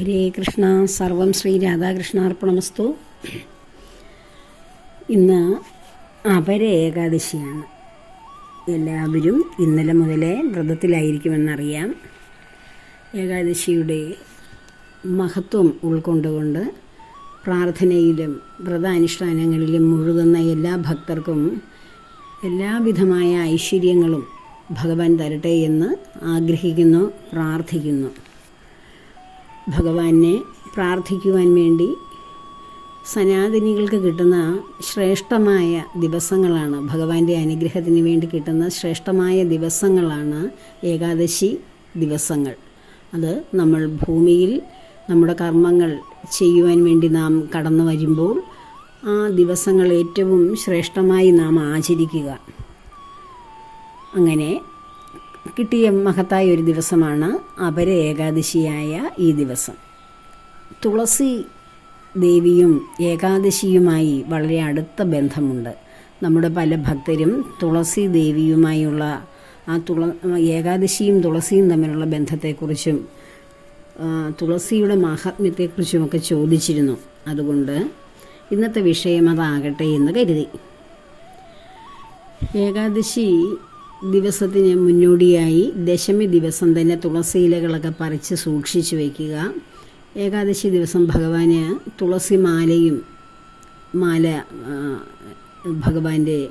ഹരേ കൃഷ്ണ സർവം ശ്രീ രാധാകൃഷ്ണാർപ്പണമസ്തു. ഇന്ന് അപര ഏകാദശിയാണ്. എല്ലാവരും ഇന്നലെ മുതലേ വ്രതത്തിലായിരിക്കുമെന്നറിയാം. ഏകാദശിയുടെ മഹത്വം ഉൾക്കൊണ്ടുകൊണ്ട് പ്രാർത്ഥനയിലും വ്രതാനുഷ്ഠാനങ്ങളിലും മുഴുകുന്ന എല്ലാ ഭക്തർക്കും എല്ലാവിധമായ ഐശ്വര്യങ്ങളും ഭഗവാൻ തരട്ടെ എന്ന് ആഗ്രഹിക്കുന്നു പ്രാർത്ഥിക്കുന്നു. ഭഗവാനെ പ്രാർത്ഥിക്കുവാൻ വേണ്ടി സനാതനികൾക്ക് കിട്ടുന്ന ശ്രേഷ്ഠമായ ദിവസങ്ങളാണ്. ഭഗവാന്റെ അനുഗ്രഹത്തിന് വേണ്ടി കിട്ടുന്ന ശ്രേഷ്ഠമായ ദിവസങ്ങളാണ് ഏകാദശി ദിവസങ്ങൾ. അത് നമ്മൾ ഭൂമിയിൽ നമ്മുടെ കർമ്മങ്ങൾ ചെയ്യുവാൻ വേണ്ടി നാം കടന്നു വരുമ്പോൾ ആ ദിവസങ്ങൾ ഏറ്റവും ശ്രേഷ്ഠമായി നാം ആചരിക്കുക. അങ്ങനെ കിട്ടിയ മഹത്തായ ഒരു ദിവസമാണ് അപര ഏകാദശിയായ ഈ ദിവസം. തുളസി ദേവിയും ഏകാദശിയുമായി വളരെ അടുത്ത ബന്ധമുണ്ട്. നമ്മുടെ പല ഭക്തരും തുളസി ദേവിയുമായുള്ള ആ തുള ഏകാദശിയും തുളസിയും തമ്മിലുള്ള ബന്ധത്തെക്കുറിച്ചും തുളസിയുടെ മാഹാത്മ്യത്തെക്കുറിച്ചുമൊക്കെ ചോദിച്ചിരുന്നു. അതുകൊണ്ട് ഇന്നത്തെ വിഷയം അതാകട്ടെ എന്ന് കരുതി. ഏകാദശി ദിവസത്തിന് മുന്നോടിയായി ദശമി ദിവസം തന്നെ തുളസി ഇലകളൊക്കെ പറിച്ച് സൂക്ഷിച്ചു വയ്ക്കുക ഏകാദശി ദിവസം ഭഗവാന് തുളസി മാലയും മാല ഭഗവാന്റെ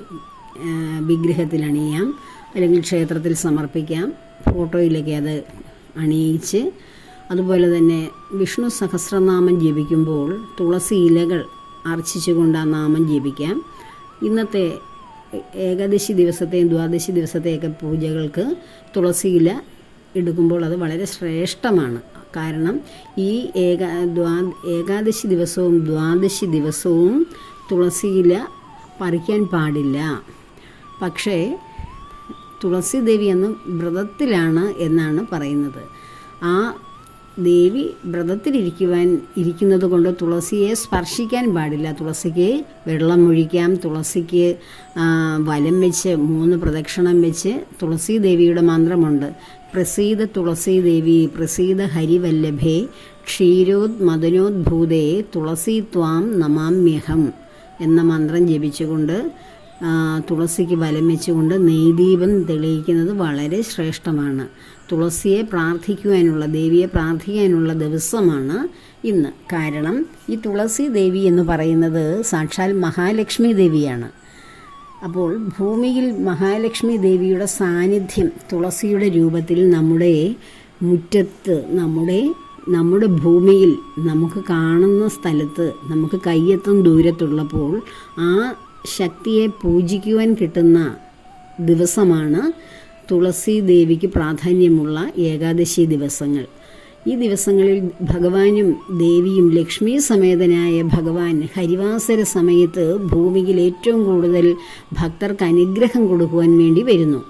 വിഗ്രഹത്തിൽ അണിയാം. അല്ലെങ്കിൽ ക്ഷേത്രത്തിൽ സമർപ്പിക്കാം. ഫോട്ടോയിലൊക്കെ അത് അണിയിച്ച് അതുപോലെ തന്നെ വിഷ്ണു സഹസ്രനാമം ജപിക്കുമ്പോൾ തുളസി ഇലകൾ അർച്ചിച്ചുകൊണ്ട് ആ നാമം ജപിക്കാം. ഇന്നത്തെ ഏകാദശി ദിവസത്തെയും ദ്വാദശി ദിവസത്തെയൊക്കെ പൂജകൾക്ക് തുളസിയില എടുക്കുമ്പോൾ അത് വളരെ ശ്രേഷ്ഠമാണ്. കാരണം ഈ ഏക ദ്വാ ഏകാദശി ദിവസവും ദ്വാദശി ദിവസവും തുളസിയില പറിക്കാൻ പാടില്ല. പക്ഷേ തുളസി ദേവി എന്ന് വ്രതത്തിലാണ് എന്നാണ് പറയുന്നത്. ആ ദേവി വ്രതത്തിലിരിക്കുവാൻ ഇരിക്കുന്നത് കൊണ്ട് തുളസിയെ സ്പർശിക്കാൻ പാടില്ല. തുളസിക്ക് വെള്ളം ഒഴിക്കാം. തുളസിക്ക് വലം വെച്ച് മൂന്ന് പ്രദക്ഷിണം വെച്ച് തുളസി ദേവിയുടെ മന്ത്രമുണ്ട്. പ്രസീത തുളസി ദേവി പ്രസീത ഹരിവല്ലഭേ ക്ഷീരോദ് മദനോദ്ഭൂതേ തുളസി ത്വാം നമാമ്യഹം എന്ന മന്ത്രം ജപിച്ചുകൊണ്ട് തുളസിക്ക് വലം വെച്ചുകൊണ്ട് നെയ്ദീപം തെളിയിക്കുന്നത് വളരെ ശ്രേഷ്ഠമാണ്. തുളസിയെ പ്രാർത്ഥിക്കുവാനുള്ള ദേവിയെ പ്രാർത്ഥിക്കാനുള്ള ദിവസമാണ് ഇന്ന്. കാരണം ഈ തുളസി ദേവി എന്ന് പറയുന്നത് സാക്ഷാൽ മഹാലക്ഷ്മി ദേവിയാണ്. അപ്പോൾ ഭൂമിയിൽ മഹാലക്ഷ്മി ദേവിയുടെ സാന്നിധ്യം തുളസിയുടെ രൂപത്തിൽ നമ്മുടെ മുറ്റത്ത് നമ്മുടെ നമ്മുടെ ഭൂമിയിൽ നമുക്ക് കാണുന്ന സ്ഥലത്ത് നമുക്ക് കയ്യെത്തും ദൂരത്തുള്ളപ്പോൾ ആ ശക്തിയെ പൂജിക്കുവാൻ കിട്ടുന്ന ദിവസമാണ് തുളസി ദേവിക്ക് പ്രാധാന്യമുള്ള ഏകാദശി ദിവസങ്ങൾ. ഈ ദിവസങ്ങളിൽ ഭഗവാനും ദേവിയും ലക്ഷ്മി സമേതനായ ഭഗവാൻ ഹരിവാസര സമയത്ത് ഭൂമിയിൽ ഏറ്റവും കൂടുതൽ ഭക്തർക്ക് അനുഗ്രഹം കൊടുക്കുവാൻ വേണ്ടി വരുന്നു.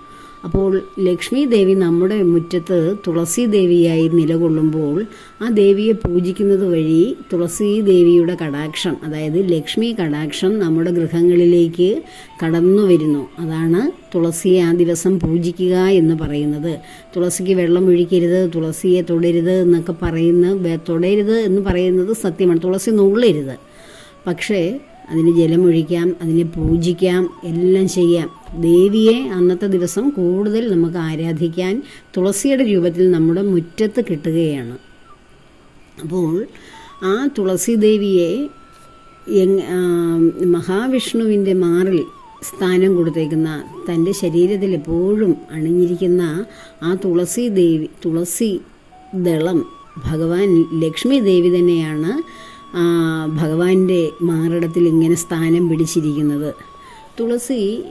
അപ്പോൾ ലക്ഷ്മി ദേവി നമ്മുടെ മുറ്റത്ത് തുളസി ദേവിയായി നിലകൊള്ളുമ്പോൾ ആ ദേവിയെ പൂജിക്കുന്നത് വഴി തുളസി ദേവിയുടെ കടാക്ഷം അതായത് ലക്ഷ്മി കടാക്ഷം നമ്മുടെ ഗൃഹങ്ങളിലേക്ക് കടന്നു വരുന്നു. അതാണ് തുളസിയെ ആ ദിവസം പൂജിക്കുക എന്ന് പറയുന്നത്. തുളസിക്ക് വെള്ളം ഒഴിക്കരുത് തുളസിയെ തൊടരുത് എന്നൊക്കെ പറയുന്ന തൊടരുത് എന്ന് പറയുന്നത് സത്യമാണ്. തുളസി നുള്ളരുത്. പക്ഷേ അതിന് ജലമൊഴിക്കാം അതിനെ പൂജിക്കാം എല്ലാം ചെയ്യാം. ദേവിയെ അന്നത്തെ ദിവസം കൂടുതൽ നമുക്ക് ആരാധിക്കാൻ തുളസിയുടെ രൂപത്തിൽ നമ്മുടെ മുറ്റത്ത് കിട്ടുകയാണ്. അപ്പോൾ ആ തുളസി ദേവിയെ മഹാവിഷ്ണുവിന്റെ മാറിൽ സ്ഥാനം കൊടുത്തേക്കുന്ന തന്റെ ശരീരത്തിൽ എപ്പോഴും അണിഞ്ഞിരിക്കുന്ന ആ തുളസി ദേവി തുളസി ദളം ഭഗവാൻ ലക്ഷ്മി ദേവി തന്നെയാണ് ഭഗവാന്റെ മാറിടത്തിൽ ഇങ്ങനെ സ്ഥാനം പിടിച്ചിരിക്കുന്നത്. തുളസി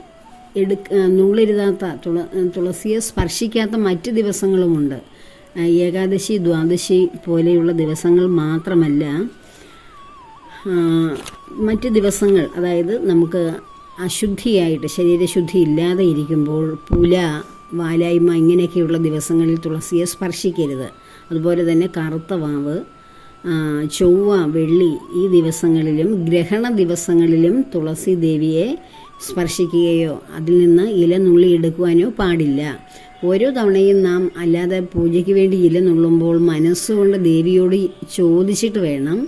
എടുക്ക നൂളരുതാത്ത തുള തുളസിയെ സ്പർശിക്കാത്ത മറ്റ് ദിവസങ്ങളുമുണ്ട്. ഏകാദശി ദ്വാദശി പോലെയുള്ള ദിവസങ്ങൾ മാത്രമല്ല മറ്റ് ദിവസങ്ങൾ അതായത് നമുക്ക് അശുദ്ധിയായിട്ട് ശരീരശുദ്ധി ഇല്ലാതെ ഇരിക്കുമ്പോൾ പുല വാലായ്മ ഇങ്ങനെയൊക്കെയുള്ള ദിവസങ്ങളിൽ തുളസിയെ സ്പർശിക്കരുത്. അതുപോലെ തന്നെ കറുത്ത വാവ് ചൊവ്വ വെള്ളി ഈ ദിവസങ്ങളിലും ഗ്രഹണ ദിവസങ്ങളിലും തുളസി ദേവിയെ സ്പർശിക്കുകയോ അതിൽ നിന്ന് ഇല നുള്ളിയെടുക്കുവാനോ പാടില്ല. ഓരോ തവണയും നാം അല്ലാതെ പൂജയ്ക്ക് വേണ്ടി ഇല നുള്ളുമ്പോൾ മനസ്സുകൊണ്ട് ദേവിയോട് ചോദിച്ചിട്ട് വേണം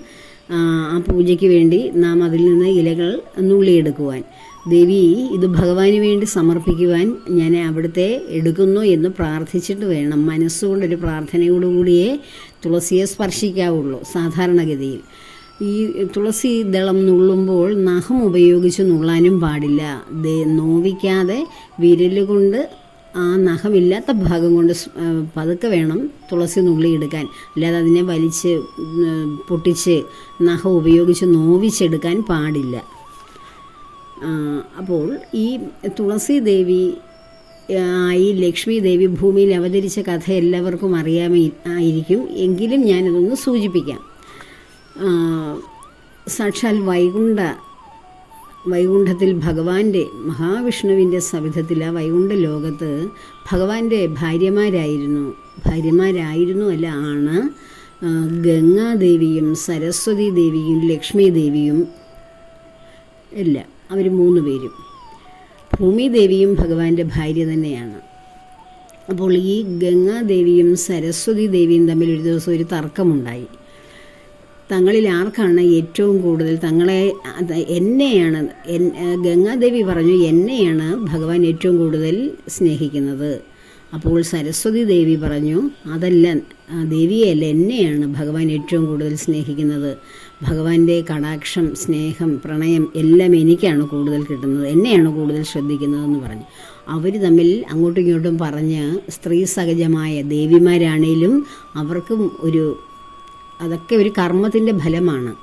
ആ, പൂജയ്ക്ക് വേണ്ടി നാം അതിൽ നിന്ന് ഇലകൾ നുള്ളിയെടുക്കുവാൻ. ദേവി ഇത് ഭഗവാന് വേണ്ടി സമർപ്പിക്കുവാൻ ഞാൻ അവിടുത്തെ എടുക്കുന്നു എന്ന് പ്രാർത്ഥിച്ചിട്ട് വേണം. മനസ്സുകൊണ്ടൊരു പ്രാർത്ഥനയോടുകൂടിയേ തുളസിയെ സ്പർശിക്കാവുള്ളൂ സാധാരണഗതിയിൽ. ഈ തുളസി ദളം നുള്ളുമ്പോൾ നഖം ഉപയോഗിച്ച് നുള്ളാനും പാടില്ല. ദേ നോവിക്കാതെ വിരലുകൊണ്ട് ആ നഖമില്ലാത്ത ഭാഗം കൊണ്ട് പതുക്കെ വേണം തുളസി നുള്ളിയെടുക്കാൻ. അല്ലാതെ അതിനെ വലിച്ച് പൊട്ടിച്ച് നഖം ഉപയോഗിച്ച് നോവിച്ചെടുക്കാൻ പാടില്ല. അപ്പോൾ ഈ തുളസി ദേവി ഈ ലക്ഷ്മി ദേവി ഭൂമിയിൽ അവതരിച്ച കഥ എല്ലാവർക്കും അറിയാമേ ആയിരിക്കും. എങ്കിലും ഞാനതൊന്ന് സൂചിപ്പിക്കാം. സാക്ഷാൽ വൈകുണ്ഠ വൈകുണ്ഠത്തിൽ ഭഗവാന്റെ മഹാവിഷ്ണുവിന്റെ സവിധത്തിൽ ആ വൈകുണ്ഠ ലോകത്ത് ഭഗവാന്റെ ഭാര്യമാരായിരുന്നു. ഭാര്യമാരായിരുന്നു അല്ല ആണ് ഗംഗാദേവിയും സരസ്വതി ദേവിയും ലക്ഷ്മി ദേവിയും എല്ലാം അവർ മൂന്ന് പേരും. ഭൂമിദേവിയും ഭഗവാന്റെ ഭാര്യ തന്നെയാണ്. അപ്പോൾ ഈ ഗംഗാദേവിയും സരസ്വതി ദേവിയും തമ്മിൽ ഒരു ദിവസം ഒരു തർക്കമുണ്ടായി. തങ്ങളിൽ ആർക്കാണ് ഏറ്റവും കൂടുതൽ തങ്ങളെ എന്നെയാണ് ഗംഗാദേവി പറഞ്ഞു എന്നെയാണ് ഭഗവാൻ ഏറ്റവും കൂടുതൽ സ്നേഹിക്കുന്നത്. അപ്പോൾ സരസ്വതി ദേവി പറഞ്ഞു അതല്ല ദേവിയല്ല എന്നെയാണ് ഭഗവാൻ ഏറ്റവും കൂടുതൽ സ്നേഹിക്കുന്നത്. ഭഗവാന്റെ കടാക്ഷം സ്നേഹം പ്രണയം എല്ലാം എനിക്കാണ് കൂടുതൽ കിട്ടുന്നത്. എന്നെയാണ് കൂടുതൽ ശ്രദ്ധിക്കുന്നതെന്ന് പറഞ്ഞു. അവർ തമ്മിൽ അങ്ങോട്ടും ഇങ്ങോട്ടും പറഞ്ഞ് സ്ത്രീ സഹജമായ ദേവിമാരാണേലും അവർക്കും ഒരു അതൊക്കെ ഒരു കർമ്മത്തിന്റെ ഫലമാണ്.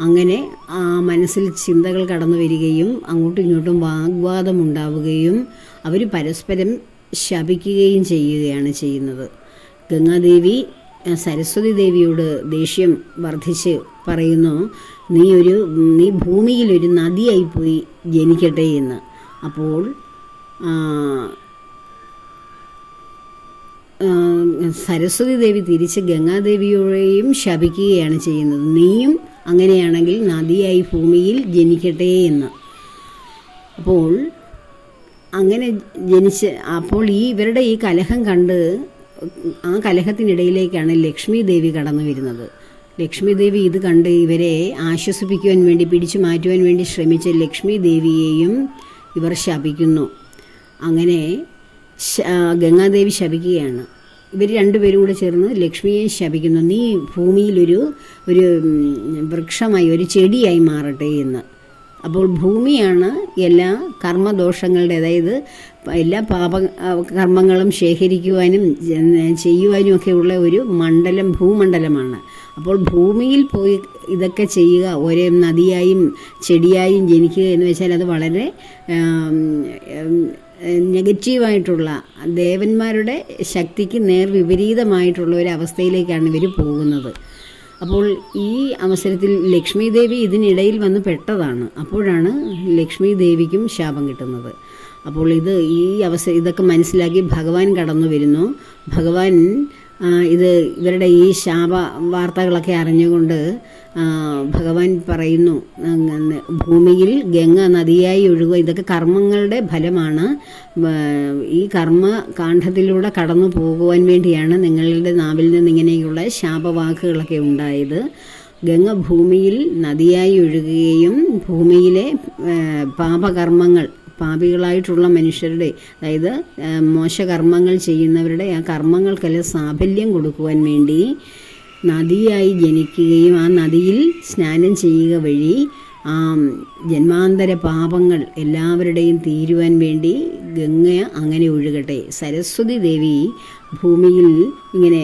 അങ്ങനെ ആ മനസ്സിൽ ചിന്തകൾ കടന്നു വരികയും അങ്ങോട്ടും ഇങ്ങോട്ടും വാഗ്വാദം ഉണ്ടാവുകയും അവർ പരസ്പരം ശപിക്കുകയും ചെയ്യുകയാണ് ചെയ്യുന്നത്. ഗംഗാദേവി സരസ്വതി ദേവിയോട് ദേഷ്യം വർദ്ധിച്ച് പറയുന്നു നീ ഒരു നീ ഭൂമിയിൽ ഒരു നദിയായിപ്പോയി ജനിക്കട്ടെ എന്ന്. അപ്പോൾ സരസ്വതി ദേവി തിരിച്ച് ഗംഗാദേവിയോടെയും ശപിക്കുകയാണ് ചെയ്യുന്നത്. നീയും അങ്ങനെയാണെങ്കിൽ നദിയായി ഭൂമിയിൽ ജനിക്കട്ടെ എന്ന്. അപ്പോൾ അങ്ങനെ ജനിച്ച് അപ്പോൾ ഈ ഇവരുടെ ഈ കലഹം കണ്ട് ആ കലഹത്തിനിടയിലേക്കാണ് ലക്ഷ്മി ദേവി കടന്നു വരുന്നത്. ലക്ഷ്മി ദേവി ഇത് കണ്ട് ഇവരെ ആശ്വസിപ്പിക്കുവാൻ വേണ്ടി പിടിച്ചു മാറ്റുവാൻ വേണ്ടി ശ്രമിച്ച ലക്ഷ്മി ദേവിയെയും ഇവർ ശപിക്കുന്നു. അങ്ങനെ ഗംഗാദേവി ശപിക്കുകയാണ്. ഇവർ രണ്ടുപേരും കൂടെ ചേർന്ന് ലക്ഷ്മിയെ ശപിക്കുന്നു. നീ ഭൂമിയിലൊരു ഒരു വൃക്ഷമായി ഒരു ചെടിയായി മാറട്ടെ എന്ന്. അപ്പോൾ ഭൂമിയാണ് എല്ലാ കർമ്മദോഷങ്ങളുടെ അതായത് എല്ലാ പാപ കർമ്മങ്ങളും ശേഖരിക്കുവാനും ചെയ്യുവാനും ഒക്കെ ഉള്ള ഒരു മണ്ഡലം ഭൂമണ്ഡലമാണ്. അപ്പോൾ ഭൂമിയിൽ പോയി ഇതൊക്കെ ചെയ്യുക ഒരേ നദിയായും ചെടിയായും ജനിക്കുക എന്ന് വെച്ചാൽ അത് വളരെ നെഗറ്റീവായിട്ടുള്ള ദേവന്മാരുടെ ശക്തിക്ക് നേർ വിപരീതമായിട്ടുള്ള ഒരു അവസ്ഥയിലേക്കാണ് ഇവർ പോകുന്നത്. അപ്പോൾ ഈ അവസരത്തിൽ ലക്ഷ്മി ദേവി ഇതിനിടയിൽ വന്ന് പെട്ടതാണ്. അപ്പോഴാണ് ലക്ഷ്മി ദേവിക്കും ശാപം കിട്ടുന്നത്. അപ്പോൾ ഇത് ഈ അവസ ഇതൊക്കെ മനസ്സിലാക്കി ഭഗവാൻ കടന്നു വരുന്നു. ഭഗവാൻ ഇത് ഇവരുടെ ഈ ശാപ വാർത്തകളൊക്കെ അറിഞ്ഞുകൊണ്ട് ഭഗവാൻ പറയുന്നു ഭൂമിയിൽ ഗംഗ നദിയായി ഒഴുകുക ഇതൊക്കെ കർമ്മങ്ങളുടെ ഫലമാണ്. ഈ കർമ്മ കാണ്ഡത്തിലൂടെ കടന്നു പോകുവാൻ വേണ്ടിയാണ് നിങ്ങളുടെ നാവിൽ നിന്ന് ഇങ്ങനെയുള്ള ശാപവാക്കുകളൊക്കെ ഉണ്ടായത്. ഗംഗ ഭൂമിയിൽ നദിയായി ഒഴുകുകയും ഭൂമിയിലെ പാപകർമ്മങ്ങൾ പാപികളായിട്ടുള്ള മനുഷ്യരുടെ അതായത് മോശകർമ്മങ്ങൾ ചെയ്യുന്നവരുടെ ആ കർമ്മങ്ങൾക്കെല്ലാം സാഫല്യം കൊടുക്കുവാൻ വേണ്ടി നദിയായി ജനിക്കുകയും ആ നദിയിൽ സ്നാനം ചെയ്യുക വഴി ആ ജന്മാന്തര പാപങ്ങൾ എല്ലാവരുടെയും തീരുവാൻ വേണ്ടി ഗംഗ അങ്ങനെ ഒഴുകട്ടെ. സരസ്വതി ദേവി ഭൂമിയിൽ ഇങ്ങനെ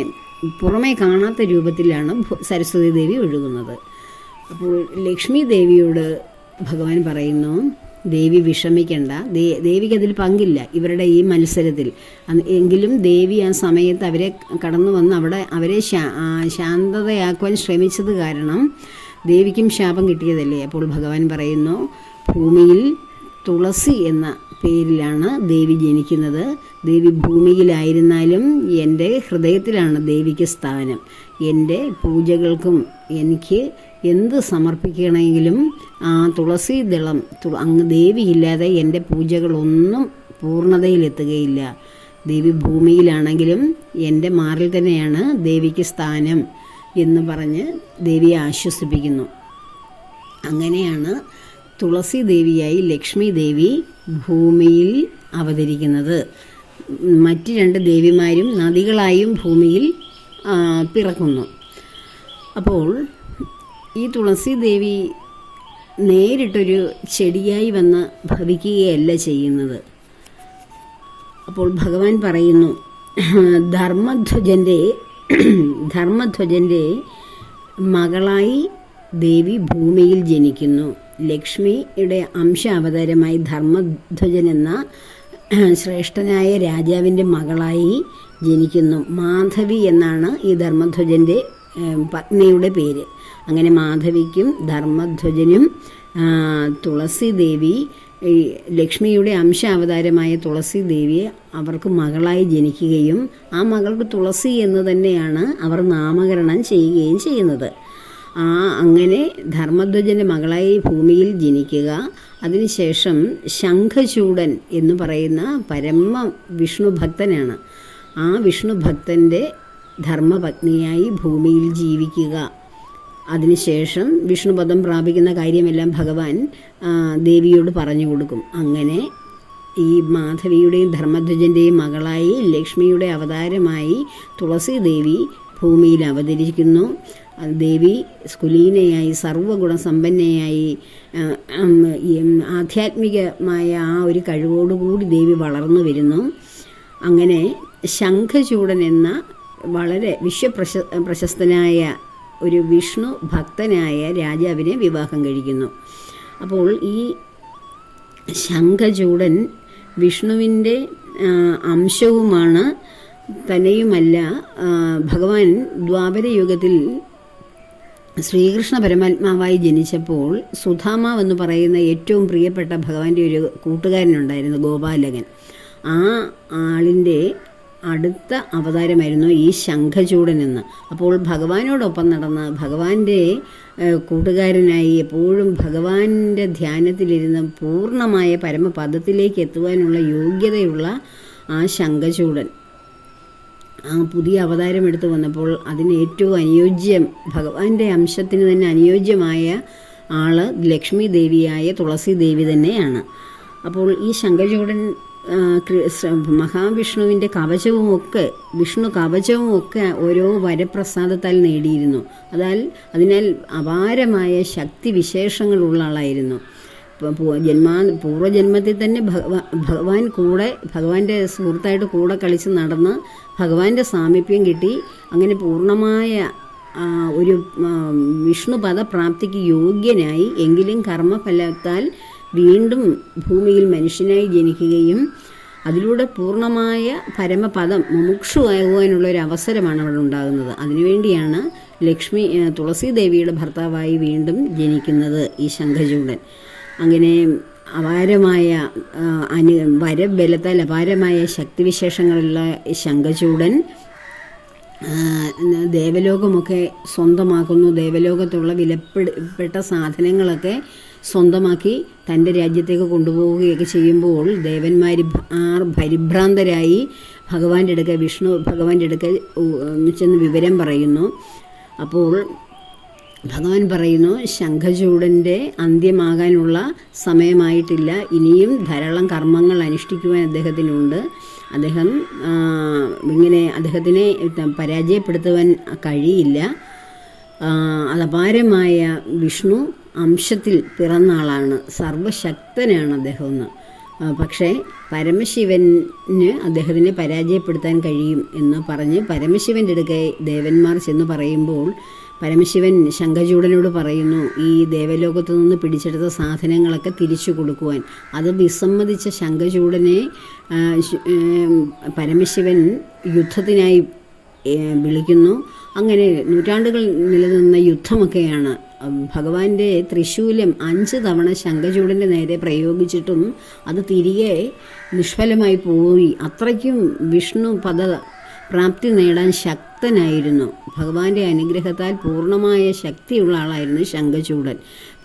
പുറമേ കാണാത്ത രൂപത്തിലാണ് സരസ്വതി ദേവി ഒഴുകുന്നത്. അപ്പോൾ ലക്ഷ്മി ദേവിയോട് ഭഗവാൻ പറയുന്നു ദേവി വിഷമിക്കേണ്ട. ദേവിക്ക് അതിൽ പങ്കില്ല ഇവരുടെ ഈ മത്സരത്തിൽ. എങ്കിലും ദേവി ആ സമയത്ത് അവരെ കടന്നു വന്ന് അവിടെ അവരെ ശാന്തതയാക്കുവാൻ ശ്രമിച്ചത് കാരണം ദേവിക്കും ശാപം കിട്ടിയതല്ലേ. അപ്പോൾ ഭഗവാൻ പറയുന്നു ഭൂമിയിൽ തുളസി എന്ന പേരിലാണ് ദേവി ജനിക്കുന്നത്. ദേവി ഭൂമിയിലായിരുന്നാലും എന്റെ ഹൃദയത്തിലാണ് ദേവിക്ക് സ്ഥാനം. എന്റെ പൂജകൾക്കും എനിക്ക് എന്ത് സമർപ്പിക്കണമെങ്കിലും ആ തുളസി ദളം അങ്ങ് ദേവിയില്ലാതെ എന്റെ പൂജകളൊന്നും പൂർണതയിലെത്തുകയില്ല. ദേവി ഭൂമിയിലാണെങ്കിലും എന്റെ മാറിൽ തന്നെയാണ് ദേവിക്ക് സ്ഥാനം എന്ന് പറഞ്ഞ് ദേവിയെ ആശ്വസിപ്പിക്കുന്നു. അങ്ങനെയാണ് തുളസി ദേവിയായി ലക്ഷ്മി ദേവി ഭൂമിയിൽ അവതരിക്കുന്നത്. മറ്റ് രണ്ട് ദേവിമാരും നദികളായും ഭൂമിയിൽ പിറക്കുന്നു. അപ്പോൾ ഈ തുളസി ദേവി നേരിട്ടൊരു ചെടിയായി വന്ന് ഭവിക്കുകയല്ല ചെയ്യുന്നത്. അപ്പോൾ ഭഗവാൻ പറയുന്നു ധർമ്മധ്വജന്റെ ധർമ്മധ്വജന്റെ മകളായി ദേവി ഭൂമിയിൽ ജനിക്കുന്നു. ലക്ഷ്മിയുടെ അംശ അവതാരമായി ധർമ്മധ്വജൻ എന്ന ശ്രേഷ്ഠനായ രാജാവിന്റെ മകളായി ജനിക്കുന്നു. മാധവി എന്നാണ് ഈ ധർമ്മധ്വജന്റെ പത്നിയുടെ പേര്. അങ്ങനെ മാധവിക്കും ധർമ്മധ്വജനും തുളസിദേവി ലക്ഷ്മിയുടെ അംശ അവതാരമായ തുളസി ദേവിയെ അവർക്ക് മകളായി ജനിക്കുകയും ആ മകൾക്ക് തുളസി എന്ന് തന്നെയാണ് അവർ നാമകരണം ചെയ്യുകയും ചെയ്യുന്നത്. ആ അങ്ങനെ ധർമ്മധ്വജന്റെ മകളായി ഭൂമിയിൽ ജനിക്കുക. അതിനുശേഷം ശംഖചൂടൻ എന്ന് പറയുന്ന പരമ വിഷ്ണു ഭക്തനാണ്. ആ വിഷ്ണു ഭക്തന്റെ ധർമ്മപത്നിയായി ഭൂമിയിൽ ജീവിക്കുക. അതിനുശേഷം വിഷ്ണുപദം പ്രാപിക്കുന്ന കാര്യമെല്ലാം ഭഗവാൻ ദേവിയോട് പറഞ്ഞു കൊടുക്കും. അങ്ങനെ ഈ മാധവിയുടെയും ധർമ്മധ്വജന്റെയും മകളായി ലക്ഷ്മിയുടെ അവതാരമായി തുളസി ദേവി ഭൂമിയിൽ അവതരിക്കുന്നു. ദേവി സ്കുലീനയായി സർവഗുണസമ്പന്നയായി ആധ്യാത്മികമായ ആ ഒരു കഴിവോടുകൂടി ദേവി വളർന്നു വരുന്നു. അങ്ങനെ ശംഖചൂടൻ എന്ന വളരെ വിശ്വപ്രശ പ്രശസ്തനായ ഒരു വിഷ്ണു ഭക്തനായ രാജാവിനെ വിവാഹം കഴിക്കുന്നു. അപ്പോൾ ഈ ശംഖചൂടൻ വിഷ്ണുവിന്റെ അംശവുമാണ് തന്നെയുമല്ല ഭഗവാൻ ദ്വാപരയുഗത്തിൽ ശ്രീകൃഷ്ണ പരമാത്മാവായി ജനിച്ചപ്പോൾ സുധാമാവെന്ന് പറയുന്ന ഏറ്റവും പ്രിയപ്പെട്ട ഭഗവാന്റെ ഒരു കൂട്ടുകാരനുണ്ടായിരുന്നു ഗോപാലകൻ. ആ ആളിന്റെ അടുത്ത അവതാരമായിരുന്നു ഈ ശംഖചൂടൻ എന്ന് അപ്പോൾ ഭഗവാനോടൊപ്പം നടന്ന് ഭഗവാന്റെ കൂട്ടുകാരനായി എപ്പോഴും ഭഗവാന്റെ ധ്യാനത്തിലിരുന്ന് പൂർണമായ പരമപദത്തിലേക്ക് എത്തുവാനുള്ള യോഗ്യതയുള്ള ആ ശംഖചൂടൻ. ആ പുതിയ അവതാരം എടുത്തു വന്നപ്പോൾ അതിന് ഏറ്റവും അനുയോജ്യം ഭഗവാന്റെ അംശത്തിന് തന്നെ അനുയോജ്യമായ ആൾ ലക്ഷ്മി ദേവിയായ തുളസി ദേവി തന്നെയാണ്. അപ്പോൾ ഈ ശങ്കരചൂടൻ ആ, കവചവും ഒക്കെ വിഷ്ണു കവചവും ഒക്കെ ഓരോ വരപ്രസാദത്താൽ നേടിയിരുന്നു. അതാൽ അതിനാൽ അപാരമായ ശക്തി വിശേഷങ്ങളുള്ള ആളായിരുന്നു. ജന്മാ പൂർവജന്മത്തിൽ തന്നെ ഭഗവാൻ കൂടെ ഭഗവാന്റെ സുഹൃത്തായിട്ട് കൂടെ കളിച്ച് നടന്ന് ഭഗവാന്റെ സാമീപ്യം കിട്ടി. അങ്ങനെ പൂർണമായ ഒരു വിഷ്ണുപദ പ്രാപ്തിക്ക് യോഗ്യനായി. എങ്കിലും കർമ്മഫലത്താൽ വീണ്ടും ഭൂമിയിൽ മനുഷ്യനായി ജനിക്കുകയും അതിലൂടെ പൂർണമായ പരമപദം മുമുക്ഷു ആകുവാനുള്ള ഒരു അവസരമാണ് അവിടെ ഉണ്ടാകുന്നത്. അതിനുവേണ്ടിയാണ് ലക്ഷ്മി തുളസി ദേവിയുടെ ഭർത്താവായി വീണ്ടും ജനിക്കുന്നത് ഈ ശംഖചൂടൻ. അങ്ങനെ അപാരമായ അനു വരബലത്താൽ അപാരമായ ശക്തിവിശേഷങ്ങളുള്ള ശംഖചൂടൻ ദേവലോകമൊക്കെ സ്വന്തമാക്കുന്നു. ദേവലോകത്തുള്ള വിലപ്പെട്ട സാധനങ്ങളൊക്കെ സ്വന്തമാക്കി തന്റെ രാജ്യത്തേക്ക് കൊണ്ടുപോവുകയൊക്കെ ചെയ്യുമ്പോൾ ദേവന്മാർ ആർ പരിഭ്രാന്തരായി ഭഗവാന്റെ അടുക്കൽ വിഷ്ണു ഭഗവാന്റെ അടുക്കൽ ചെന്ന് വിവരം പറയുന്നു. അപ്പോൾ ഭഗവാൻ പറയുന്നു ശംഖചൂടന്റെ അന്ത്യമാകാനുള്ള സമയമായിട്ടില്ല. ഇനിയും ധാരാളം കർമ്മങ്ങൾ അനുഷ്ഠിക്കുവാൻ അദ്ദേഹത്തിനുണ്ട്. അദ്ദേഹം ഇങ്ങനെ അദ്ദേഹത്തിനെ പരാജയപ്പെടുത്തുവാൻ കഴിയില്ല. അതപാരമായ വിഷ്ണു അംശത്തിൽ പിറന്നാളാണ്. സർവശക്തനാണ് അദ്ദേഹം എന്ന് പക്ഷേ പരമശിവന് അദ്ദേഹത്തിനെ പരാജയപ്പെടുത്താൻ കഴിയും എന്ന് പറഞ്ഞ് പരമശിവന്റെ അടുക്കെ ദേവന്മാർ ചെന്ന് പറയുമ്പോൾ പരമശിവൻ ശംഖചൂടനോട് പറയുന്നു ഈ ദേവലോകത്തു നിന്ന് പിടിച്ചെടുത്ത സാധനങ്ങളൊക്കെ തിരിച്ചു കൊടുക്കുവാൻ. അത് വിസമ്മതിച്ച ശംഖചൂടനെ പരമശിവൻ യുദ്ധത്തിനായി വിളിക്കുന്നു. അങ്ങനെ നൂറ്റാണ്ടുകൾ നിലനിന്ന യുദ്ധമൊക്കെയാണ് ഭഗവാന്റെ ത്രിശൂലം അഞ്ച് തവണ ശംഖചൂടന്റെ നേരെ പ്രയോഗിച്ചിട്ടും അത് തിരികെ നിഷ്ഫലമായി പോയി. അത്രയ്ക്കും വിഷ്ണു പദ പ്രാപ്തി നേടാൻ ശക്തനായിരുന്നു. ഭഗവാന്റെ അനുഗ്രഹത്താൽ പൂർണമായ ശക്തിയുള്ള ആളായിരുന്നു ശംഖചൂടൻ.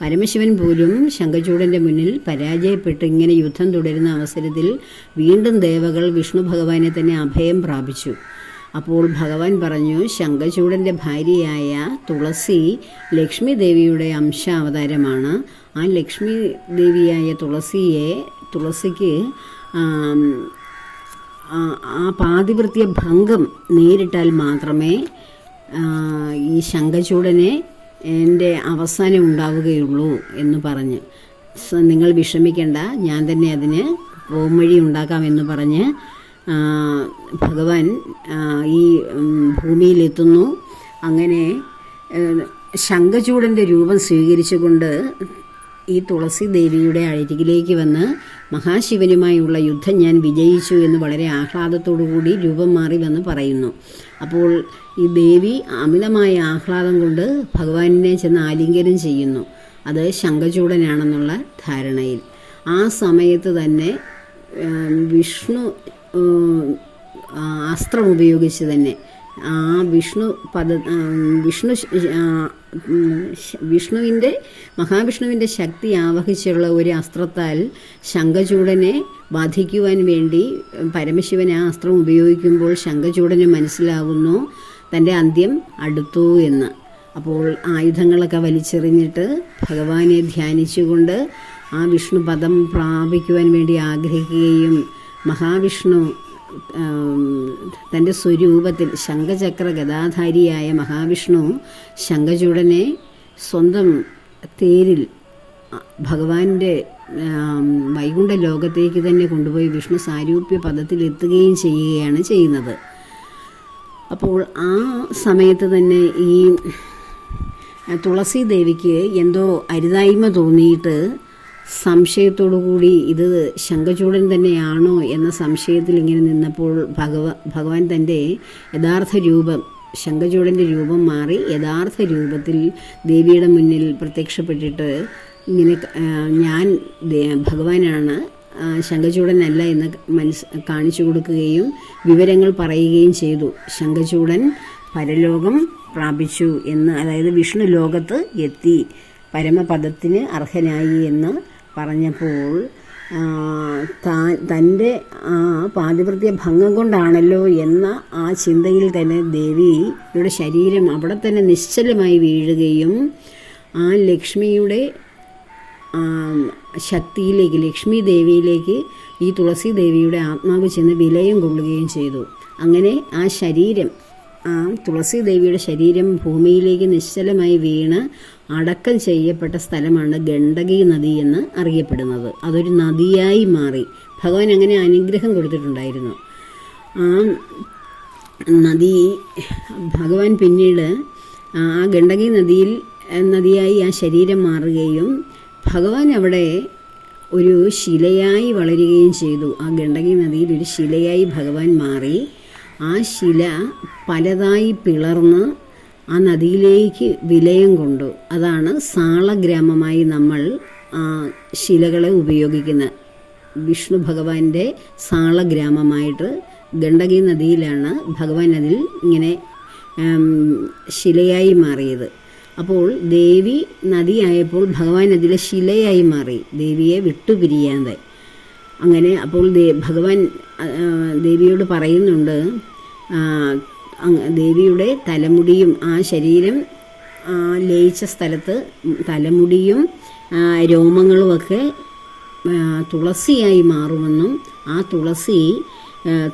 പരമശിവൻ പോലും ശംഖചൂടന്റെ മുന്നിൽ പരാജയപ്പെട്ട് ഇങ്ങനെ യുദ്ധം തുടരുന്ന അവസരത്തിൽ വീണ്ടും ദേവകൾ വിഷ്ണു ഭഗവാനെ തന്നെ അഭയം പ്രാപിച്ചു. അപ്പോൾ ഭഗവാൻ പറഞ്ഞു ശങ്കചൂടന്റെ ഭാര്യയായ തുളസി ലക്ഷ്മി ദേവിയുടെ അംശാവതാരമാണ്. ആ ലക്ഷ്മി ദേവിയായ തുളസിയെ തുളസിക്ക് ആ പാതിവൃത്യ ഭംഗം നേരിട്ടാൽ മാത്രമേ ഈ ശങ്കചൂടനെ എന്റെ അവസാനം ഉണ്ടാവുകയുള്ളൂ എന്ന് പറഞ്ഞ്. നിങ്ങൾ വിഷമിക്കേണ്ട ഞാൻ തന്നെ അതിന് പോംവഴി ഉണ്ടാക്കാമെന്ന് പറഞ്ഞ് ഭഗവാൻ ഈ ഭൂമിയിലെത്തുന്നു. അങ്ങനെ ശംഖചൂടന്റെ രൂപം സ്വീകരിച്ചുകൊണ്ട് ഈ തുളസി ദേവിയുടെ അരികിലേക്ക് വന്ന് മഹാശിവനുമായുള്ള യുദ്ധം ഞാൻ വിജയിച്ചു എന്ന് വളരെ കൂടി രൂപം മാറി വന്ന് പറയുന്നു. അപ്പോൾ ഈ ദേവി അമിതമായ ആഹ്ലാദം കൊണ്ട് ഭഗവാനെ ചെന്ന് ആലിംഗനം ചെയ്യുന്നു. അത് ശംഖചൂടനാണെന്നുള്ള ധാരണയിൽ. ആ സമയത്ത് തന്നെ വിഷ്ണു അസ്ത്രം ഉപയോഗിച്ച് തന്നെ. ആ വിഷ്ണു പദ വിഷ്ണു വിഷ്ണുവിന്റെ മഹാവിഷ്ണുവിന്റെ ശക്തി ആവഹിച്ചുള്ള ഒരു അസ്ത്രത്താൽ ശംഖചൂടനെ ബാധിക്കുവാൻ വേണ്ടി പരമശിവൻ ആ അസ്ത്രം ഉപയോഗിക്കുമ്പോൾ ശംഖചൂടന് മനസ്സിലാകുന്നു തന്റെ അന്ത്യം അടുത്തു എന്ന്. അപ്പോൾ ആയുധങ്ങളൊക്കെ വലിച്ചെറിഞ്ഞിട്ട് ഭഗവാനെ ധ്യാനിച്ചുകൊണ്ട് ആ വിഷ്ണു പദം പ്രാപിക്കുവാൻ വേണ്ടി ആഗ്രഹിക്കുകയും മഹാവിഷ്ണു തന്റെ സ്വരൂപത്തിൽ ശംഖചക്ര ഗതാധാരിയായ മഹാവിഷ്ണു ശംഖചൂടനെ സ്വന്തം തേരിൽ ഭഗവാന്റെ വൈകുണ്ഠ ലോകത്തേക്ക് തന്നെ കൊണ്ടുപോയി വിഷ്ണു സാരൂപ്യ പദത്തിൽ എത്തുകയും ചെയ്യുകയാണ് ചെയ്യുന്നത്. അപ്പോൾ ആ സമയത്ത് തന്നെ ഈ തുളസി ദേവിക്ക് എന്തോ അരുതായ്മ തോന്നിയിട്ട് സംശയത്തോടു കൂടി ഇത് ശംഖചൂടൻ തന്നെയാണോ എന്ന സംശയത്തിൽ ഇങ്ങനെ നിന്നപ്പോൾ ഭഗവ ഭഗവാൻ തന്റെ യഥാർത്ഥ രൂപം ശംഖചൂടന്റെ രൂപം മാറി യഥാർത്ഥ രൂപത്തിൽ ദേവിയുടെ മുന്നിൽ പ്രത്യക്ഷപ്പെട്ടിട്ട് ഇങ്ങനെ ഞാൻ ഭഗവാനാണ് ആ, ശംഖചൂടനല്ല എന്ന് മനസ് കാണിച്ചു കൊടുക്കുകയും വിവരങ്ങൾ പറയുകയും ചെയ്തു. ശംഖചൂടൻ പരലോകം പ്രാപിച്ചു എന്ന് അതായത് വിഷ്ണു ലോകത്ത് എത്തി പരമപദത്തിന് അർഹനായി എന്ന് പറഞ്ഞപ്പോൾ താൻ തന്റെ ആ പാതിവൃത്യ ഭംഗം കൊണ്ടാണല്ലോ എന്ന ആ ചിന്തയിൽ തന്നെ ദേവിയുടെ ശരീരം അവിടെ തന്നെ നിശ്ചലമായി വീഴുകയും ആ ലക്ഷ്മിയുടെ ശക്തിയിലേക്ക് ലക്ഷ്മി ദേവിയിലേക്ക് ഈ തുളസി ദേവിയുടെ ആത്മാവ് ചെന്ന് വിലയം കൊള്ളുകയും ചെയ്തു. അങ്ങനെ ആ ശരീരം ആ തുളസി ദേവിയുടെ ശരീരം ഭൂമിയിലേക്ക് നിശ്ചലമായി വീണ് അടക്കം ചെയ്യപ്പെട്ട സ്ഥലമാണ് ഗണ്ഡകി നദി എന്ന് അറിയപ്പെടുന്നത്. അതൊരു നദിയായി മാറി. ഭഗവാൻ അങ്ങനെ അനുഗ്രഹം കൊടുത്തിട്ടുണ്ടായിരുന്നു. ആ നദി ഭഗവാൻ പിന്നീട് ആ ഗണ്ഡകി നദിയിൽ നദിയായി ആ ശരീരം മാറുകയും ഭഗവാൻ അവിടെ ഒരു ശിലയായി വളരുകയും ചെയ്തു. ആ ഗണ്ഡകി നദിയിൽ ഒരു ശിലയായി ഭഗവാൻ മാറി. ആ ശില പലതായി പിളർന്ന് ആ നദിയിലേക്ക് വിലയം കൊണ്ടു. അതാണ് സാളഗ്രാമമായി നമ്മൾ ശിലകളെ ഉപയോഗിക്കുന്നത് വിഷ്ണു ഭഗവാന്റെ സാളഗ്രാമമായിട്ട് ഗണ്ഡകി നദിയിലാണ് ഭഗവാൻ അതിൽ ഇങ്ങനെ ശിലയായി മാറിയത്. അപ്പോൾ ദേവി നദിയായപ്പോൾ ഭഗവാൻ അതിലെ ശിലയായി മാറി ദേവിയെ വിട്ടുപിരിയാതെ അങ്ങനെ അപ്പോൾ ഭഗവാൻ ദേവിയോട് പറയുന്നുണ്ട് ദേവിയുടെ തലമുടിയും ആ ശരീരം ലയിച്ച സ്ഥലത്ത് തലമുടിയും രോമങ്ങളുമൊക്കെ തുളസിയായി മാറുമെന്നും ആ തുളസി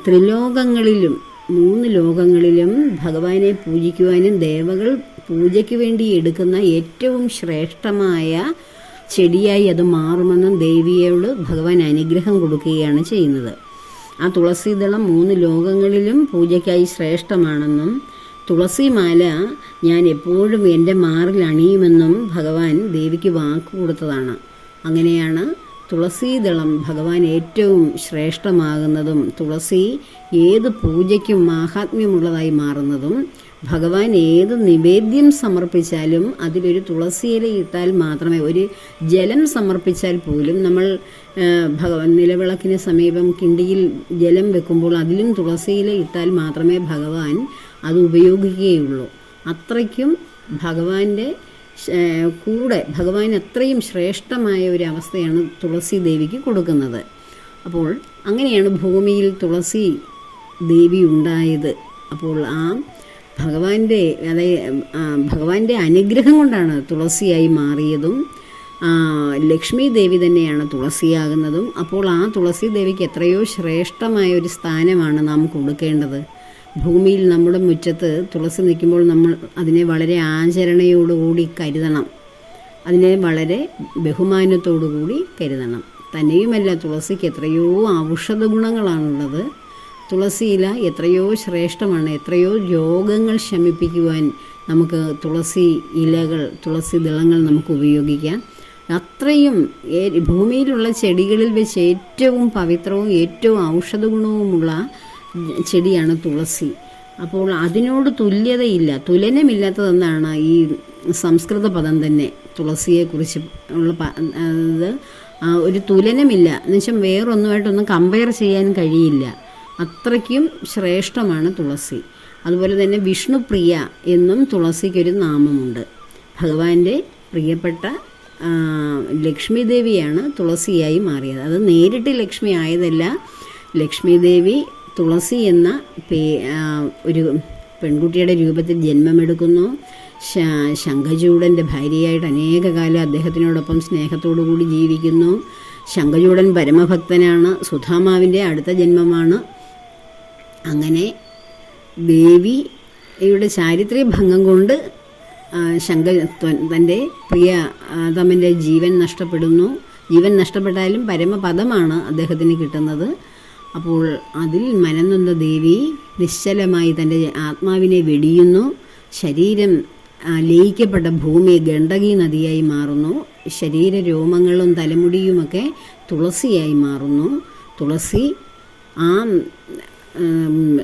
ത്രിലോകങ്ങളിലും മൂന്ന് ലോകങ്ങളിലും ഭഗവാനെ പൂജിക്കുവാനും ദേവകൾ പൂജയ്ക്ക് വേണ്ടി എടുക്കുന്ന ഏറ്റവും ശ്രേഷ്ഠമായ ചെടിയായി അത് മാറുമെന്നും ദേവിയോട് ഭഗവാൻ അനുഗ്രഹം കൊടുക്കുകയാണ് ചെയ്യുന്നത്. ആ തുളസി ദളം മൂന്ന് ലോകങ്ങളിലും പൂജയ്ക്കായി ശ്രേഷ്ഠമാണെന്നും തുളസിമാല ഞാൻ എപ്പോഴും എന്റെ മാറിൽ അണിയുമെന്നും ഭഗവാൻ ദേവിക്ക് വാക്ക് കൊടുത്തതാണ്. അങ്ങനെയാണ് തുളസി ദളം ഭഗവാൻ ഏറ്റവും ശ്രേഷ്ഠമാകുന്നതും തുളസി ഏത് പൂജയ്ക്കും മാഹാത്മ്യമുള്ളതായി മാറുന്നതും. ഭഗവാൻ ഏത് നിവേദ്യം സമർപ്പിച്ചാലും അതിലൊരു തുളസിയില ഇട്ടാൽ മാത്രമേ ഒരു ജലം സമർപ്പിച്ചാൽ പോലും നമ്മൾ ഭഗവാൻ നിലവിളക്കിന് സമീപം കിണ്ടിയിൽ ജലം വെക്കുമ്പോൾ അതിലും തുളസിയില ഇട്ടാൽ മാത്രമേ ഭഗവാൻ അത് ഉപയോഗിക്കുകയുള്ളൂ. അത്രയ്ക്കും ഭഗവാന്റെ കൂടെ ഭഗവാൻ അത്രയും ശ്രേഷ്ഠമായ ഒരു അവസ്ഥയാണ് തുളസി ദേവിക്ക് കൊടുക്കുന്നത്. അപ്പോൾ അങ്ങനെയാണ് ഭൂമിയിൽ തുളസി ദേവി ഉണ്ടായത്. അപ്പോൾ ആ ഭഗവാന്റെ അതായത് ഭഗവാന്റെ അനുഗ്രഹം കൊണ്ടാണ് തുളസിയായി മാറിയതും ലക്ഷ്മി ദേവി തന്നെയാണ് തുളസിയാകുന്നതും. അപ്പോൾ ആ തുളസി ദേവിക്ക് എത്രയോ ശ്രേഷ്ഠമായ ഒരു സ്ഥാനമാണ് നാം കൊടുക്കേണ്ടത്. ഭൂമിയിൽ നമ്മുടെ മുറ്റത്ത് തുളസി നിൽക്കുമ്പോൾ നമ്മൾ അതിനെ വളരെ ആചരണയോടുകൂടി കരുതണം. അതിനെ വളരെ ബഹുമാനത്തോടു കൂടി കരുതണം. തന്നെയുമല്ല തുളസിക്ക് എത്രയോ ഔഷധ ഗുണങ്ങളാണുള്ളത് തുളസിയില എത്രയോ ശ്രേഷ്ഠമാണ്. എത്രയോ രോഗങ്ങൾ ശമിപ്പിക്കുവാൻ നമുക്ക് തുളസി ഇലകൾ തുളസി ദളങ്ങൾ നമുക്ക് ഉപയോഗിക്കാം. അത്രയും ഭൂമിയിലുള്ള ചെടികളിൽ വെച്ച് ഏറ്റവും പവിത്രവും ഏറ്റവും ഔഷധഗുണവുമുള്ള ചെടിയാണ് തുളസി. അപ്പോൾ അതിനോട് തുല്യതയില്ല തുലനമില്ലാത്തതെന്നാണ് ഈ സംസ്കൃത പദം തന്നെ. തുളസിയെക്കുറിച്ച് ഉള്ള പ- ഒരു തുലനമില്ല. എന്നുവെച്ചാൽ വേറൊന്നുമായിട്ടൊന്നും കമ്പയർ ചെയ്യാൻ കഴിയില്ല. അത്രയ്ക്കും ശ്രേഷ്ഠമാണ് തുളസി. അതുപോലെ തന്നെ വിഷ്ണുപ്രിയ എന്നും തുളസിക്കൊരു നാമമുണ്ട്. ഭഗവാന്റെ പ്രിയപ്പെട്ട ലക്ഷ്മിദേവിയാണ് ലക്ഷ്മി ദേവിയാണ് തുളസിയായി മാറിയത്. അത് നേരിട്ട് ലക്ഷ്മി ആയതല്ല. ലക്ഷ്മി ദേവി തുളസി എന്ന പേ ഒരു പെൺകുട്ടിയുടെ രൂപത്തിൽ ജന്മമെടുക്കുന്നു. ശംഖചൂടന്റെ ഭാര്യയായിട്ട് അനേക കാലം അദ്ദേഹത്തിനോടൊപ്പം സ്നേഹത്തോടു കൂടി ജീവിക്കുന്നു. ശംഖചൂടൻ പരമഭക്തനാണ്. സുധാമാവിന്റെ അടുത്ത ജന്മമാണ്. അങ്ങനെ ദേവിയുടെ ചാരിത്രിക ഭംഗം കൊണ്ട് ശങ്കർ ശങ്ക തന്റെ പ്രിയ തമ്മിന്റെ ജീവൻ നഷ്ടപ്പെടുന്നു. ജീവൻ നഷ്ടപ്പെട്ടാലും പരമപദമാണ് അദ്ദേഹത്തിന് കിട്ടുന്നത്. അപ്പോൾ അതിൽ മനനൊന്ന ദേവി നിശ്ചലമായി തന്റെ ആത്മാവിനെ വെടിയുന്നു. ശരീരം ലയിക്കപ്പെട്ട ഭൂമി ഗണ്ഡകി നദിയായി മാറുന്നു. ശരീര രോമങ്ങളും തലമുടിയുമൊക്കെ തുളസിയായി മാറുന്നു. തുളസി ആ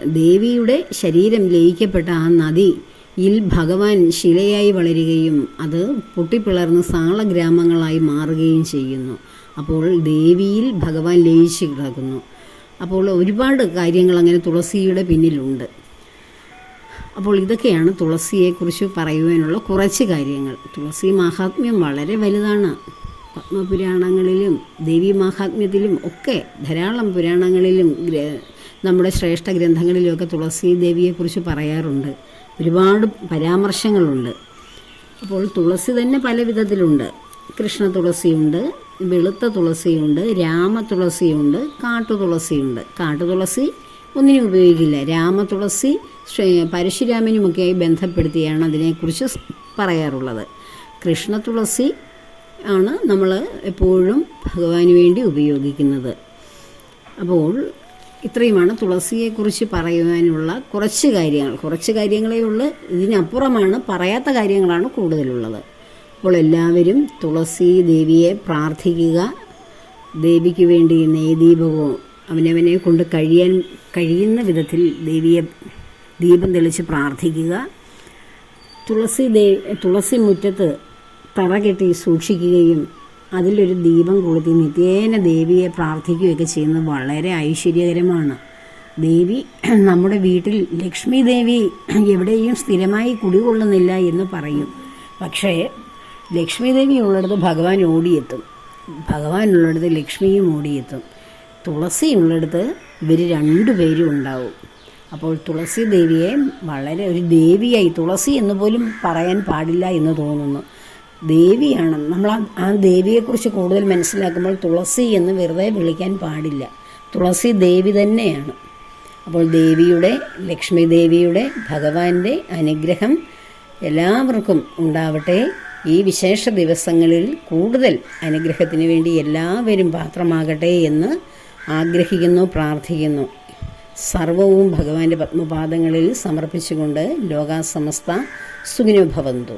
ദേവിയുടെ ശരീരം ലയിക്കപ്പെട്ട ആ നദിയിൽ ഭഗവാൻ ശിലയായി വളരുകയും അത് പൊട്ടിപ്പിളർന്ന് സാളഗ്രാമങ്ങളായി മാറുകയും ചെയ്യുന്നു. അപ്പോൾ ദേവിയിൽ ഭഗവാൻ ലയിച്ച് കിടക്കുന്നു. അപ്പോൾ ഒരുപാട് കാര്യങ്ങൾ അങ്ങനെ തുളസിയുടെ പിന്നിലുണ്ട്. അപ്പോൾ ഇതൊക്കെയാണ് തുളസിയെക്കുറിച്ച് പറയുവാനുള്ള കുറച്ച് കാര്യങ്ങൾ. തുളസി മാഹാത്മ്യം വളരെ വലുതാണ്. പത്മപുരാണങ്ങളിലും ദേവി മാഹാത്മ്യത്തിലും ഒക്കെ ധാരാളം പുരാണങ്ങളിലും നമ്മുടെ ശ്രേഷ്ഠ ഗ്രന്ഥങ്ങളിലുമൊക്കെ തുളസി ദേവിയെക്കുറിച്ച് പറയാറുണ്ട്. ഒരുപാട് പരാമർശങ്ങളുണ്ട്. അപ്പോൾ തുളസി തന്നെ പല വിധത്തിലുണ്ട്. കൃഷ്ണ തുളസിയുണ്ട് വെളുത്ത തുളസിയുണ്ട് രാമ തുളസിയുണ്ട് കാട്ടു തുളസിയുണ്ട്. കാട്ടു തുളസി ഒന്നിനും ഉപയോഗിക്കില്ല. രാമ തുളസി പരശുരാമനുമൊക്കെയായി ബന്ധപ്പെടുത്തിയാണ് അതിനെക്കുറിച്ച് പറയാറുള്ളത്. കൃഷ്ണ തുളസി ആണ് നമ്മൾ എപ്പോഴും ഭഗവാന് വേണ്ടി ഉപയോഗിക്കുന്നത്. അപ്പോൾ ഇത്രയുമാണ് തുളസിയെക്കുറിച്ച് പറയുവാനുള്ള കുറച്ച് കാര്യങ്ങൾ. കുറച്ച് കാര്യങ്ങളേ ഉള്ളൂ. ഇതിനപ്പുറമാണ് പറയാത്ത കാര്യങ്ങളാണ് കൂടുതലുള്ളത്. അപ്പോൾ എല്ലാവരും തുളസി ദേവിയെ പ്രാർത്ഥിക്കുക. ദേവിക്ക് വേണ്ടി നെയ്ദീപവും അവനവനെ കൊണ്ട് കഴിയാൻ കഴിയുന്ന വിധത്തിൽ ദേവിയെ ദീപം തെളിച്ച് പ്രാർത്ഥിക്കുക. തുളസി ദേ തുളസി മുറ്റത്ത് തറ കെട്ടി സൂക്ഷിക്കുകയും അതിലൊരു ദീപം കൊളുത്തി നിത്യേന ദേവിയെ പ്രാർത്ഥിക്കുകയൊക്കെ ചെയ്യുന്നത് വളരെ ഐശ്വര്യകരമാണ്. ദേവി നമ്മുടെ വീട്ടിൽ ലക്ഷ്മി ദേവി എവിടെയും സ്ഥിരമായി കുടികൊള്ളുന്നില്ല എന്ന് പറയും. പക്ഷേ ലക്ഷ്മി ദേവി ഉള്ളിടത്ത് ഭഗവാൻ ഓടിയെത്തും. ഭഗവാൻ ഉള്ളിടത്ത് ലക്ഷ്മിയും ഓടിയെത്തും. തുളസി ഉള്ളിടത്ത് ഇവർ രണ്ടുപേരും ഉണ്ടാവും. അപ്പോൾ തുളസി ദേവിയെ വളരെ ഒരു ദേവിയായി തുളസി എന്ന് പോലും പറയാൻ പാടില്ല എന്ന് തോന്നുന്നു. ദേവിയാണ് നമ്മൾ ആ- ദേവിയെക്കുറിച്ച് കൂടുതൽ മനസ്സിലാക്കുമ്പോൾ തുളസി എന്ന് വെറുതെ വിളിക്കാൻ പാടില്ല. തുളസി ദേവി തന്നെയാണ്. അപ്പോൾ ദേവിയുടെ ലക്ഷ്മി ദേവിയുടെ ഭഗവാന്റെ അനുഗ്രഹം എല്ലാവർക്കും ഉണ്ടാവട്ടെ. ഈ വിശേഷ ദിവസങ്ങളിൽ കൂടുതൽ അനുഗ്രഹത്തിന് വേണ്ടി എല്ലാവരും പാത്രമാകട്ടെ എന്ന് ആഗ്രഹിക്കുന്നു പ്രാർത്ഥിക്കുന്നു. സർവവും ഭഗവാന്റെ പത്മപാദങ്ങളിൽ സമർപ്പിച്ചുകൊണ്ട് ലോകാസമസ്ത സുഖിനോ ഭവന്തു.